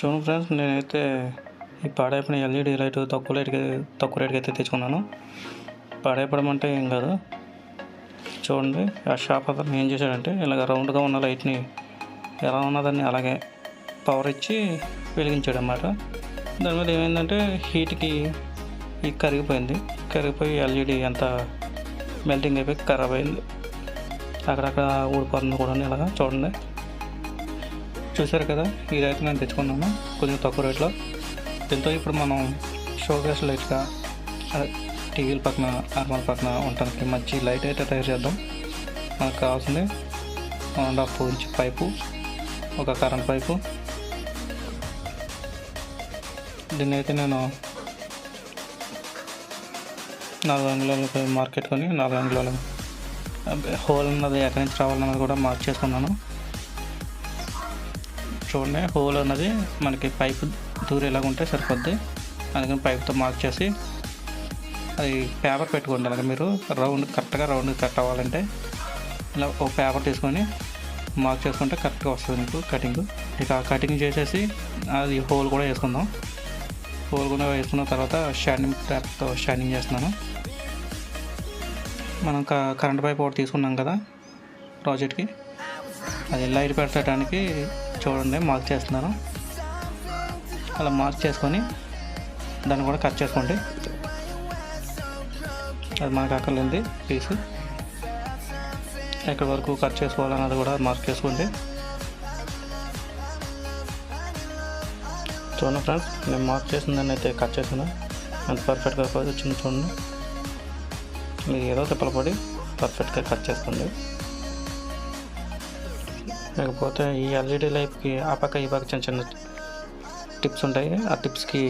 చూడండి ఫ్రెండ్స్ నేనైతే ఈ పాడైపోయిన ఎల్ఈడి లైట్ తక్కువ లైట్కి తక్కువ రేటుకి అయితే తెచ్చుకున్నాను. పాడైపోవడం అంటే ఏం కాదు. చూడండి ఆ షాప్ అతను ఏం చేశాడంటే ఇలాగ రౌండ్గా ఉన్న లైట్ని ఎలా ఉన్నదాన్ని అలాగే పవర్ ఇచ్చి వెలిగించాడు అన్నమాట దాని మీద ఏమైందంటే హీట్కి ఈ కరిగిపోయింది. కరిగిపోయి ఎల్ఈడి అంతా మెల్టింగ్ అయిపోయి ఖరాబ్ అయింది. అక్కడక్కడ ఊడిపోతుంది కూడా ఇలాగా చూడండి. చూసారు కదా ఇదైతే నేను తెచ్చుకున్నాను కొంచెం తక్కువ రేట్లో. దీంతో ఇప్పుడు మనం షోకేస్ లైట్గా టీవీల పక్కన నార్మల్ పక్కన ఉండటానికి మంచి లైట్ అయితే తయారు చేద్దాం. మనకు కావాల్సింది one and half inch pipe ఒక కరెంట్ పైపు. దీన్ని అయితే నేను నాలుగు అంగుళాలు మార్కెట్ కొని నాలుగు అంగుళాలు హోల్ ఉన్నది ఎక్కడి నుంచి రావాలన్నది కూడా మార్క్ చేసుకున్నాను. చూడండి హోల్ అన్నది మనకి పైప్ దూరేలాగా ఉంటే సరిపోద్ది. అందుకని పైప్తో మార్క్ చేసి అది పేపర్ పెట్టుకోండి అలాగే మీరు. రౌండ్ కరెక్ట్గా రౌండ్ కట్ అవ్వాలంటే ఇలా ఒక పేపర్ తీసుకొని మార్క్ చేసుకుంటే కరెక్ట్గా వస్తుంది మీకు కటింగ్. ఇక కటింగ్ చేసేసి అది హోల్ కూడా వేసుకుందాం. హోల్ కూడా వేసుకున్న తర్వాత షానింగ్ ట్యాప్తో షానింగ్ చేస్తున్నాను. మనం క- కరెంట్ పైప్ ఒకటి తీసుకున్నాం కదా ప్రాజెక్ట్కి. అది లైట్ పెట్టడానికి చూడండి మార్క్ చేస్తున్నాను. అలా మార్క్ చేసుకొని దాన్ని కూడా కట్ చేసుకోండి. అది మనకు అక్కర్లేదు పీస్ ఎక్కడి వరకు కట్ చేసుకోవాలన్నది కూడా మార్క్ చేసుకోండి. చూడండి ఫ్రెండ్స్ నేను మార్క్ చేసిన దాన్ని అయితే కట్ చేసాను అంత పర్ఫెక్ట్గా వచ్చింది చూడండి. మీరు ఏదో తిప్పలు పడి పర్ఫెక్ట్గా కట్ చేసుకోండి. లేకపోతే ఈ ఎల్ఈడి లైఫ్కి ఆ పక్క ఈ పక్క చిన్న చిన్న టిప్స్ ఉంటాయి. ఆ టిప్స్కి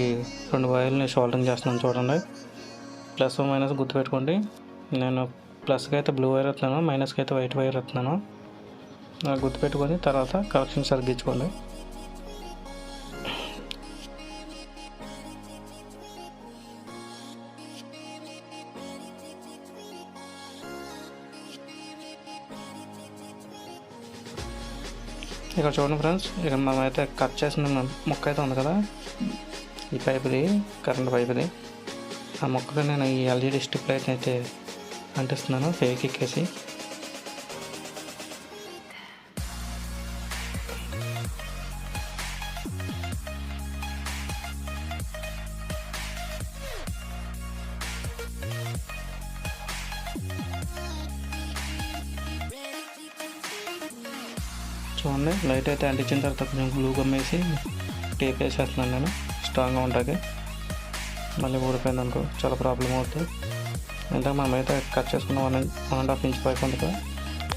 రెండు వైర్లని షోల్డరింగ్ చేస్తున్నాను చూడండి. ప్లస్ మైనస్ గుర్తుపెట్టుకోండి. నేను ప్లస్కి అయితే బ్లూ వైర్ ఎత్తున్నాను మైనస్కి అయితే వైట్ వైర్ ఎత్తున్నాను. గుర్తుపెట్టుకొని తర్వాత కలెక్షన్ సరిగ్గించుకోండి ఇక్కడ చూడండి ఫ్రెండ్స్ ఇక్కడ మనం అయితే కట్ చేసిన మొక్క అయితే ఉంది కదా. ఈ పైపుది కరెంట్ పైపుది. ఆ మొక్కకి నేను ఈ ఎల్ఈడి స్టిప్ లైట్ అయితే అంటిస్తున్నాను ఫేక్ ఎక్కేసి. లైట్ అయితే అంటించిన తర్వాత కొంచెం గ్లూ గమ్మేసి టేప్ వేసేస్తున్నాను నేను. స్ట్రాంగ్గా ఉంటుంది మళ్ళీ ఊడిపోయింది అనుకో చాలా ప్రాబ్లం అవుతుంది ఇంతకు మనం అయితే కట్ చేసుకున్న one one and half inch pipe ఉంటుంది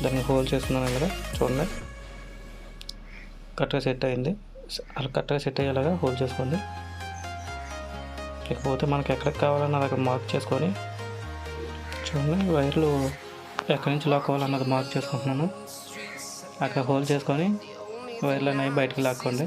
దాన్ని హోల్ చేసుకున్నాను కదా చూడండి. కరెక్ట్గా సెట్ అయింది. అలా కరెక్ట్గా సెట్ అయ్యేలాగా హోల్ చేసుకోండి లేకపోతే మనకి ఎక్కడికి కావాలన్నా అక్కడ మార్క్ చేసుకొని చూడండి వైర్లు ఎక్కడి నుంచి లాక్ అవ్వాలన్నది మార్క్ చేసుకుంటున్నాను. అక్కడ హోల్ చేసుకొని వైర్లు అనేవి బయటకు లాక్కోండి.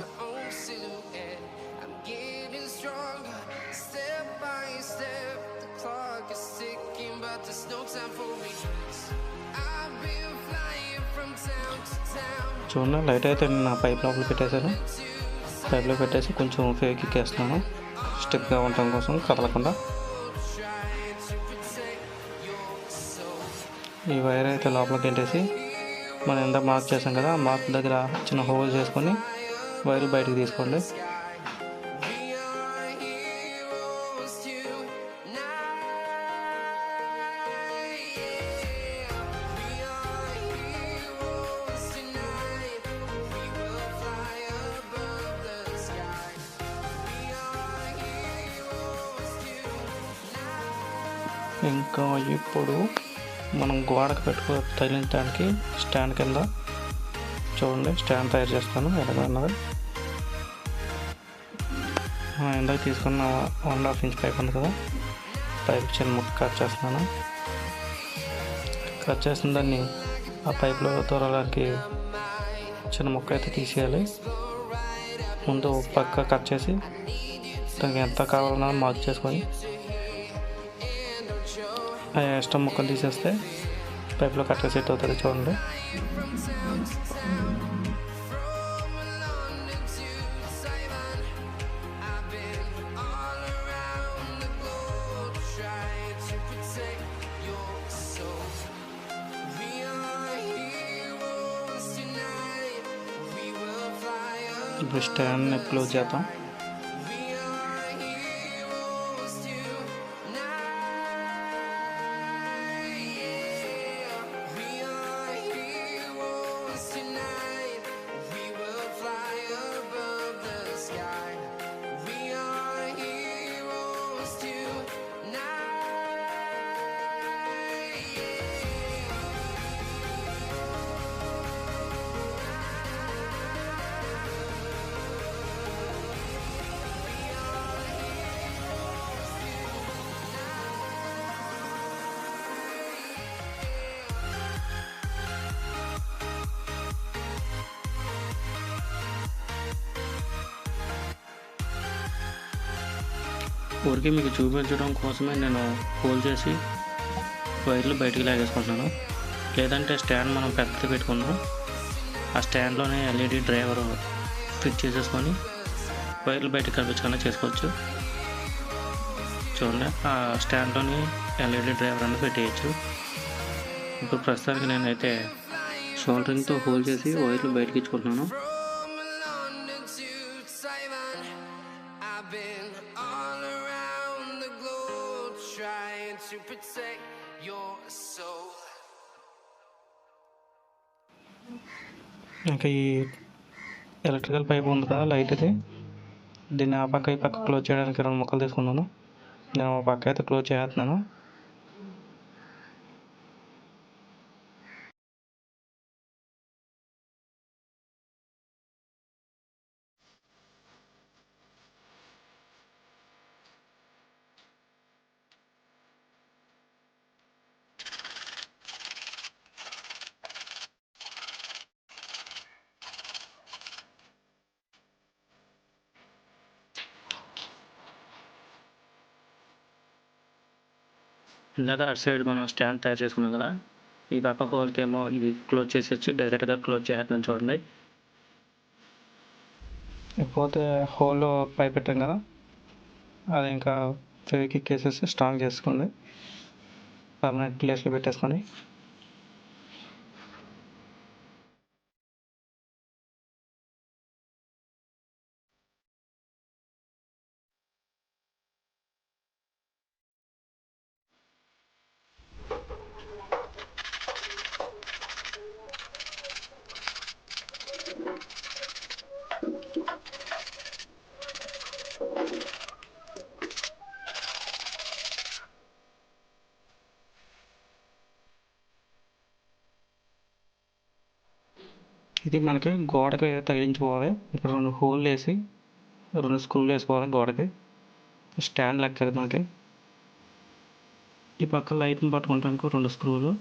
చూడండి లైట్ అయితే నేను నా పైప్ లోపల పెట్టేశాను. పైప్లో పెట్టేసి కొంచెం ఫేక్ ఎక్కేస్తున్నాను స్టిప్గా ఉండటం కోసం కదలకుండా. ఈ వైర్ అయితే లోపలికి వెంటేసి మనం ఎంత మార్క్ చేసాం కదా మార్క్ దగ్గర చిన్న హోల్ చేసుకొని వైర్ బయటికి తీసుకోండి ఇంకా ఇప్పుడు మనం గోడకు పెట్టుకో తగిలించడానికి స్టాండ్ కింద చూడండి స్టాండ్ తయారు చేస్తాను. ఎలాగన్నది ఆ, ఇందాక తీసుకున్న వన్ హాఫ్ ఇంచ్ పైప్ ఉంది కదా పైప్ చిన్న ముక్క కట్ చేస్తున్నాను. కట్ చేసిన దాన్ని ఆ పైప్లో దూరడానికి చిన్న ముక్క అయితే తీసేయాలి. ముందు పక్క కట్ చేసి దానికి ఎంత కావాలన్నా మార్క్ చేసుకొని స్టమ్ ముక్కలు తీసేస్తే పైప్లో కరెక్ట్గా సెట్ అవుతుంది చూడండి ఇప్పుడు స్టాండ్ని క్లోజ్ చేద్దాం ఊరికి మీకు చూపించడం కోసమే నేను హోల్ చేసి వైర్లు బయటికి లాగేసుకుంటున్నాను. లేదంటే స్టాండ్ మనం పెద్దది పెట్టుకున్నాం ఆ స్టాండ్లోనే ఎల్ఈడి డ్రైవర్ ఫిట్ చేసేసుకొని వైర్లు బయటకు కనిపించకుండా చేసుకోవచ్చు. చూడండి ఆ స్టాండ్లోని ఎల్ఈడి డ్రైవర్ అనేది పెట్టేయచ్చు ఇప్పుడు ప్రస్తుతానికి నేనైతే షోల్డరింగ్తో హోల్ చేసి వైర్లు బయటకి ఇచ్చుకుంటున్నాను. To protect your soul. ఇంకా ఈ ఎలక్ట్రికల్ పైప్ ఉంది కదా లైట్ ఇది దీన్ని ఆ పక్క ఈ పక్క క్లోజ్ చేయడానికి రెండు ముక్కలు తీసుకున్నాను. నేను ఆ పక్క అయితే క్లోజ్ చేస్తున్నాను. ఇందాక అటు సైడ్ మనం స్టాండ్ తయారు చేసుకున్నాం కదా ఈ పక్క హోల్కి ఏమో ఇది క్లోజ్ చేసేసి డైరెక్ట్గా క్లోజ్ చేస్తున్నాం చూడండి. ఇకపోతే హోల్లో పైప్ పెట్టాం కదా అది ఇంకా ఫెవికిక్ వేసేసి స్ట్రాంగ్ చేసుకోండి. పర్మనెంట్ ప్లేస్లో పెట్టేసుకొని. ఇది మనకి గోడకి తగిలించుకోవాలి ఇక్కడ రెండు హోల్ వేసి రెండు స్క్రూలు వేసుకోవాలి గోడకి. స్టాండ్ లెక్క మనకి. ఈ పక్క లైట్ని పట్టుకుంటానికి రెండు స్క్రూలు.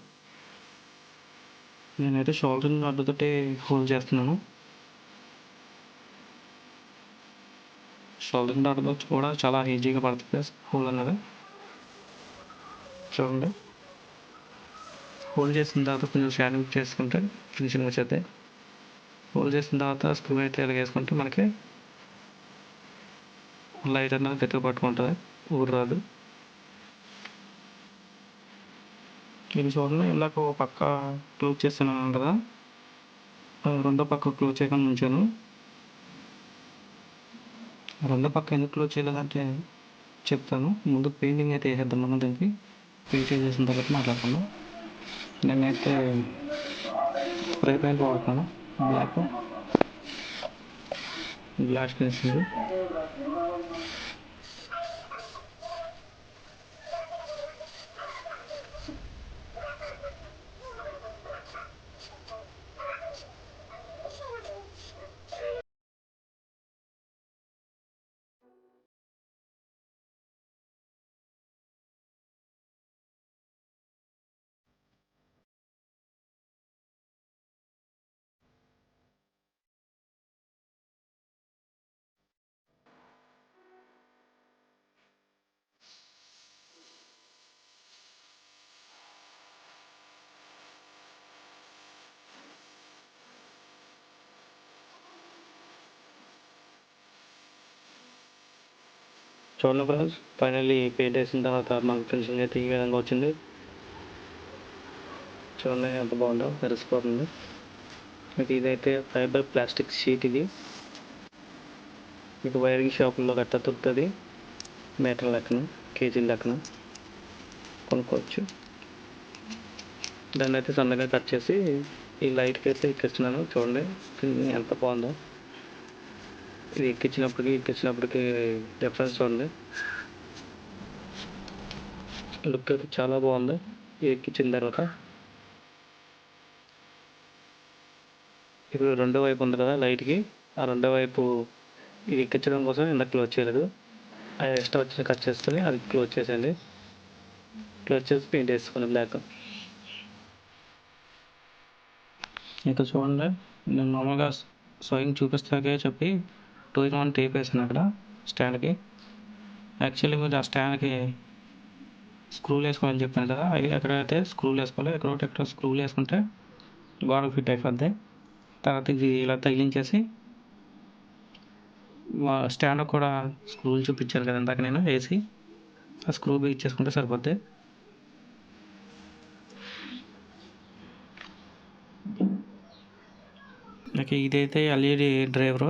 నేనైతే షోల్డరింగ్ అడ్డుతోటి హోల్ చేస్తున్నాను. షోల్డరింగ్ అడ్డు కూడా చాలా ఈజీగా పడుతుంది హోల్ అనేది. చూడండి. హోల్డ్ చేసిన తర్వాత కొంచెం షానింగ్ చేసుకుంటే ఫినిషింగ్ వచ్చేది. హోల్ చేసిన తర్వాత స్క్రూ అయితే ఇలా వేసుకుంటే మనకి లైట్ అనేది గట్టిగా పట్టుకుంటుంది ఊరు రాదు. ఇది చూడండి ఇందాక ఒక పక్క క్లోజ్ చేస్తున్నాను కదా. రెండో పక్క క్లోజ్ చేయకుండా ఉంచాను. రెండో పక్క ఎందుకు క్లోజ్ చేయలేదంటే చెప్తాను. ముందు పెయింటింగ్ అయితే వేసేద్దాం మనం దీనికి. పెయింట్ చేసిన తర్వాత మాట్లాడుకుందాం. నేనైతే స్ప్రే పెయింట్ వాడుతున్నాను. ब्लैक को ब्लास्ट कर చూడండి ఫ్రెండ్స్ ఫైనల్లీ పెయింట్ వేసిన తర్వాత మాకు ఫినిషింగ్ అయితే ఈ విధంగా వచ్చింది. చూడండి ఎంత బాగుందో మెరిసిపోతుంది. ఇది ఇదైతే ఫైబర్ ప్లాస్టిక్ షీట్ ఇది. మీకు వైరింగ్ షాపుల్లో గట్ట దొరుకుతుంది మీటర్ లెక్కన కేజీల లెక్కన కొనుక్కోవచ్చు. దాన్ని అయితే సన్నగా కట్ చేసి ఈ లైట్కి అయితే ఎక్కిస్తున్నాను చూడండి ఎంత బాగుందో. ఇది ఎక్కించినప్పటికి ఎక్కించినప్పటికి డిఫరెన్స్ చూడండి లుక్ అయితే చాలా బాగుంది. ఇది ఎక్కించిన తర్వాత. ఇప్పుడు రెండో వైపు ఉంది కదా లైట్కి ఆ రెండో వైపు ఇది ఎక్కించడం కోసం ఇంత క్లోజ్ చేయలేదు. అది ఎక్స్ట్రా వచ్చిన కట్ చేసుకొని అది క్లోజ్ చేసేయండి. క్లోజ్ చేసి పెయింట్ వేసుకోండి బ్లాక్ ఇక చూడండి. నేను మామూలుగా స్వయం చూపిస్తాకే చెప్పి టూ ఇన్ వన్ టేప్ వేసాను అక్కడ స్టాండ్కి. యాక్చువల్లీ మీరు ఆ స్టాండ్కి స్క్రూలు వేసుకోవాలని చెప్పాను కదా అవి ఎక్కడైతే స్క్రూలు వేసుకోవాలి ఎక్కడ ఒకటి ఎక్కడ స్క్రూలు వేసుకుంటే బాగా ఫిట్ అయిపోద్ది. తర్వాత ఇది ఇలా తగిలించేసి స్టాండ్ కూడా స్క్రూలు చూపించాను కదా ఇందాక నేను వేసి ఆ స్క్రూ ఇచ్చేసుకుంటే సరిపోద్ది. నాకు ఇదైతే LED driver.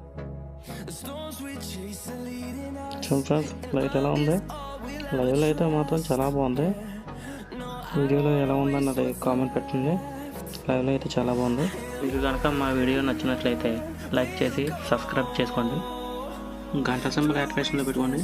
చూడండి ఫ్రెండ్స్ లైట్ ఎలా ఉంది? లైవ్లో అయితే మాత్రం చాలా బాగుంది. వీడియోలో ఎలా ఉందన్నది కామెంట్ పెట్టండి. లైవ్లో అయితే చాలా బాగుంది. మీకు కనుక మా వీడియో నచ్చినట్లయితే లైక్ చేసి సబ్స్క్రైబ్ చేసుకోండి. గంట సింబల్ యాక్టివేషన్లో పెట్టుకోండి.